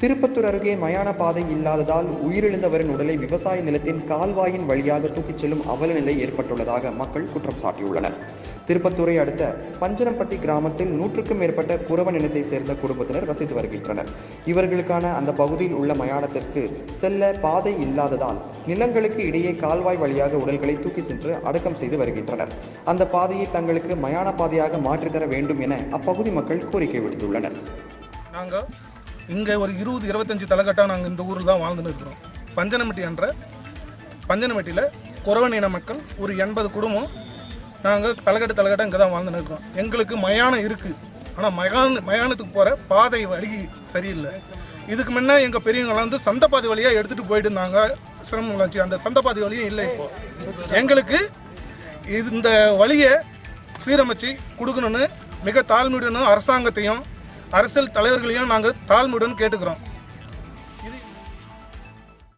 திருப்பத்தூர் அருகே மயான பாதை இல்லாததால் உயிரிழந்தவரின் உடலை விவசாய நிலத்தின் கால்வாயின் வழியாக தூக்கிச் செல்லும் அவல நிலை ஏற்பட்டுள்ளதாக மக்கள் குற்றம் சாட்டியுள்ளனர். திருப்பத்தூரை அடுத்த பஞ்சரம்பட்டி கிராமத்தில் நூற்றுக்கும் மேற்பட்ட குறவன் இனத்தை சேர்ந்த குடும்பத்தினர் வசித்து வருகின்றனர். இவர்களுக்கான அந்த பகுதியில் உள்ள மயானத்திற்கு செல்ல பாதை இல்லாததால் நிலங்களுக்கு இடையே கால்வாய் வழியாக உடல்களை தூக்கி சென்று அடக்கம் செய்து வருகின்றனர். அந்த பாதையை தங்களுக்கு மயான பாதையாக மாற்றித்தர வேண்டும் என அப்பகுதி மக்கள் கோரிக்கை விடுத்துள்ளனர். நாங்கள் இங்கே ஒரு இருபது இருபத்தஞ்சி தலைக்கட்டாக நாங்கள் இந்த ஊரில் தான் வாழ்ந்துன்னு இருக்கிறோம். பஞ்சனமெட்டி என்ற பஞ்சனமெட்டியில் குறவன் இன மக்கள் ஒரு எண்பது குடும்பம் நாங்கள் தலைக்கட்டு தலைக்கட்டாக இங்கே தான் வாழ்ந்துன்னு இருக்கிறோம். எங்களுக்கு மயானம் இருக்குது ஆனால் மயான மயானத்துக்கு போகிற பாதை வழி சரியில்லை. இதுக்கு முன்னே எங்கள் பெரியவங்களாம் வந்து சந்தப்பாதை வழியாக எடுத்துகிட்டு போயிட்டு இருந்தாங்க. சிரமம் வச்சு அந்த சந்தப்பாதை வழியும் இல்லை இப்போ. எங்களுக்கு இது இந்த வழியை சீரமைச்சு கொடுக்கணும்னு மிக தாழ்மையுடனும் அரசாங்கத்தையும் அரசியல் தலைவர்களையும் நாங்கள் தாழ்மையுடன் கேட்டுக்கிறோம்.